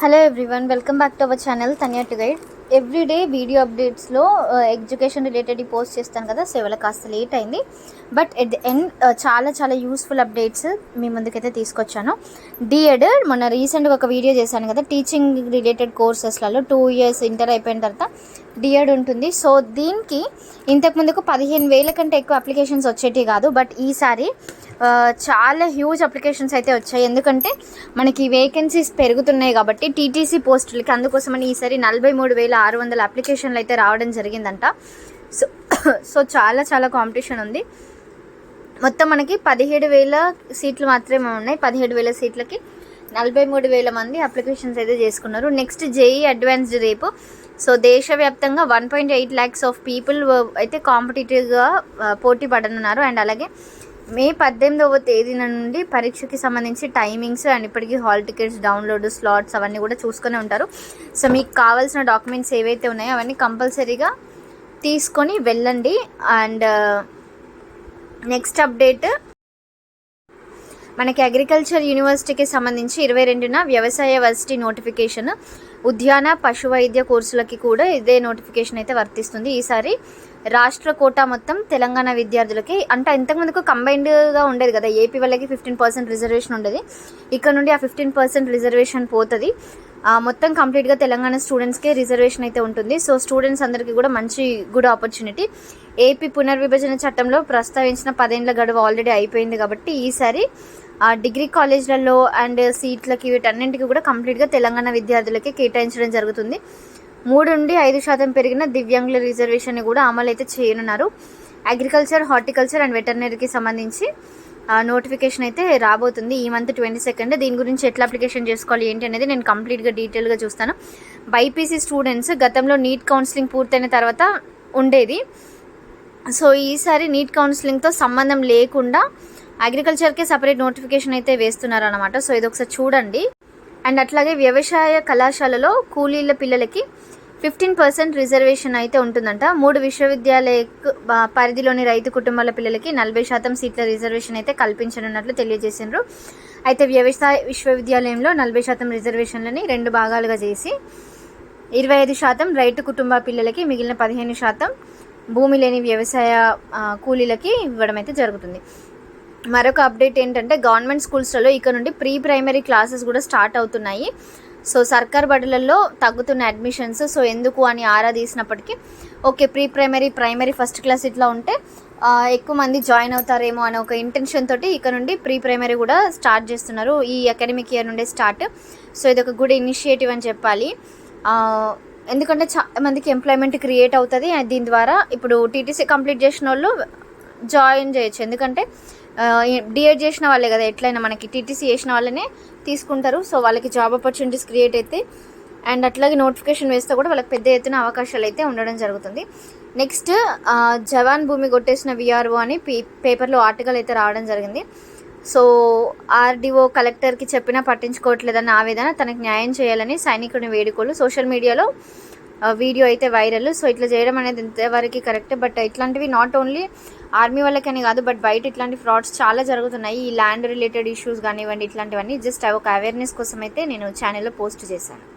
Hello everyone, welcome back to our channel Tanya to Guide. Everyday video అప్డేట్స్లో education related post చేస్తాను కదా so ఇవాళ కాస్త late అయింది but at the end చాలా చాలా యూస్ఫుల్ అప్డేట్స్ మీ ముందుకైతే తీసుకొచ్చాను డిఎడ్ మొన్న రీసెంట్గా ఒక వీడియో చేశాను కదా టీచింగ్ రిలేటెడ్ కోర్సెస్లలో టూ ఇయర్స్ ఇంటర్ అయిపోయిన తర్వాత డిఎడ్ ఉంటుంది సో దీనికి ముందుకు పదిహేను వేల కంటే ఎక్కువ అప్లికేషన్స్ వచ్చేటి కాదు బట్ ఈసారి చాలా హ్యూజ్ అప్లికేషన్స్ అయితే వచ్చాయి ఎందుకంటే మనకి వేకెన్సీస్ పెరుగుతున్నాయి కాబట్టి టీటీసీ పోస్టులకి అందుకోసమని ఈసారి నలభై మూడు వేల ఆరు వందల అప్లికేషన్లు అయితే రావడం జరిగిందంట సో సో చాలా చాలా కాంపిటీషన్ ఉంది మొత్తం మనకి పదిహేడు వేల సీట్లు మాత్రమే ఉన్నాయి పదిహేడు వేల సీట్లకి నలభై మూడు వేల మంది అప్లికేషన్స్ అయితే చేసుకున్నారు నెక్స్ట్ జేఈ అడ్వాన్స్డ్ రేపు సో దేశవ్యాప్తంగా one point eight lakhs of people అయితే కాంపిటేటివ్గా పోటీ పడనున్నారు అండ్ అలాగే మే పద్దెనిమిదవ తేదీన నుండి పరీక్షకి సంబంధించి టైమింగ్స్ అండ్ ఇప్పటికీ హాల్ టికెట్స్ డౌన్లోడ్ స్లాట్స్ అవన్నీ కూడా చూసుకునే ఉంటారు సో మీకు కావాల్సిన డాక్యుమెంట్స్ ఏవైతే ఉన్నాయో అవన్నీ కంపల్సరీగా తీసుకొని వెళ్ళండి అండ్ నెక్స్ట్ అప్డేట్ మనకి అగ్రికల్చర్ యూనివర్సిటీకి సంబంధించి ఇరవై రెండున వ్యవసాయ వర్సిటీ నోటిఫికేషన్ ఉద్యాన పశు వైద్య కోర్సులకి కూడా ఇదే నోటిఫికేషన్ అయితే వర్తిస్తుంది ఈసారి రాష్ట్ర కోటా మొత్తం తెలంగాణ విద్యార్థులకి అంటే ఇంతకుముందుకు కంబైన్డ్గా ఉండేది కదా ఏపీ వాళ్ళకి ఫిఫ్టీన్ పర్సెంట్ రిజర్వేషన్ ఉండేది ఇక్కడ నుండి ఆ ఫిఫ్టీన్ పర్సెంట్ రిజర్వేషన్ పోతుంది మొత్తం కంప్లీట్గా తెలంగాణ స్టూడెంట్స్కే రిజర్వేషన్ అయితే ఉంటుంది సో స్టూడెంట్స్ అందరికీ కూడా మంచి గుడ్ ఆపర్చునిటీ ఏపీ పునర్విభజన చట్టంలో ప్రస్తావించిన పదేండ్ల గడువు ఆల్రెడీ అయిపోయింది కాబట్టి ఈసారి డిగ్రీ కాలేజ్లలో అండ్ సీట్లకి వీటన్నింటికి కూడా కంప్లీట్గా తెలంగాణ విద్యార్థులకే కేటాయించడం జరుగుతుంది మూడు నుండి ఐదు శాతం పెరిగిన దివ్యాంగుల రిజర్వేషన్ కూడా అమలు అయితే చేయనున్నారు అగ్రికల్చర్ హార్టికల్చర్ అండ్ వెటర్నరీకి సంబంధించి నోటిఫికేషన్ అయితే రాబోతుంది ఈ మంత్ ట్వంటీ సెకండ్ దీని గురించి ఎట్లా అప్లికేషన్ చేసుకోవాలి ఏంటి అనేది నేను కంప్లీట్గా డీటెయిల్గా చూస్తాను బైపీసీ స్టూడెంట్స్ గతంలో నీట్ కౌన్సిలింగ్ పూర్తయిన తర్వాత ఉండేది సో ఈసారి నీట్ కౌన్సిలింగ్తో సంబంధం లేకుండా అగ్రికల్చర్కే సపరేట్ నోటిఫికేషన్ అయితే అనమాట సో ఇది ఒకసారి చూడండి అండ్ అట్లాగే వ్యవసాయ కళాశాలలో కూలీల పిల్లలకి ఫిఫ్టీన్ పర్సెంట్ రిజర్వేషన్ అయితే ఉంటుందంట మూడు విశ్వవిద్యాలయ పరిధిలోని రైతు కుటుంబాల పిల్లలకి నలభై శాతం సీట్ల రిజర్వేషన్ అయితే కల్పించనున్నట్లు తెలియజేసినారు అయితే వ్యవసాయ విశ్వవిద్యాలయంలో నలభై శాతం రిజర్వేషన్లని రెండు భాగాలుగా చేసి ఇరవై ఐదు శాతం రైతు కుటుంబ పిల్లలకి మిగిలిన పదిహేను శాతం భూమి లేని వ్యవసాయ కూలీలకి ఇవ్వడం అయితే జరుగుతుంది మరొక అప్డేట్ ఏంటంటే గవర్నమెంట్ స్కూల్స్లలో ఇక నుండి ప్రీ ప్రైమరీ క్లాసెస్ కూడా స్టార్ట్ అవుతున్నాయి సో సర్కార్ బడులలో తగ్గుతున్న అడ్మిషన్స్ సో ఎందుకు అని ఆరా తీసినప్పటికీ okay pre primary primary first class ఇట్లా ఉంటే ఎక్కువ మంది జాయిన్ అవుతారేమో అనే ఒక ఇంటెన్షన్ తోటి ఇక్కడ నుండి ప్రీ ప్రైమరీ కూడా స్టార్ట్ చేస్తున్నారు ఈ అకాడమిక్ ఇయర్ నుండే స్టార్ట్ సో ఇది ఒక గుడ్ ఇనిషియేటివ్ అని చెప్పాలి ఎందుకంటే చాలా మందికి ఎంప్లాయ్మెంట్ క్రియేట్ అవుతుంది దీని ద్వారా ఇప్పుడు టీటీసీ కంప్లీట్ చేసిన వాళ్ళు జాయిన్ చేయొచ్చు ఎందుకంటే డిఎడ్ చేసిన వాళ్ళే కదా ఎట్లయినా మనకి టీటీసీ చేసిన వాళ్ళనే తీసుకుంటారు సో వాళ్ళకి జాబ్ ఆపర్చునిటీస్ క్రియేట్ అయితే అండ్ అట్లాగే నోటిఫికేషన్ వేస్తే కూడా వాళ్ళకి పెద్ద ఎత్తున అవకాశాలు అయితే ఉండడం జరుగుతుంది నెక్స్ట్ జవాన్ భూమి కొట్టేసిన విఆర్ఓ అని పే పేపర్లో ఆర్టికల్ అయితే రావడం జరిగింది సో ఆర్డీఓ కలెక్టర్కి చెప్పినా పట్టించుకోవట్లేదన్న ఆవేదన తనకు న్యాయం చేయాలని సైనికుని వేడుకలు సోషల్ మీడియాలో వీడియో అయితే వైరల్ సో ఇట్లా చేయడం అనేది ఇంతవరకు కరెక్ట్ బట్ ఇట్లాంటివి నాట్ ఓన్లీ ఆర్మీ వాళ్ళకని కాదు బట్ బయట ఇట్లాంటి ఫ్రాడ్స్ చాలా జరుగుతున్నాయి ఈ ల్యాండ్ రిలేటెడ్ ఇష్యూస్ కానివ్వండి ఇట్లాంటివన్నీ జస్ట్ ఒక అవేర్నెస్ కోసం అయితే నేను ఛానల్లో పోస్ట్ చేశాను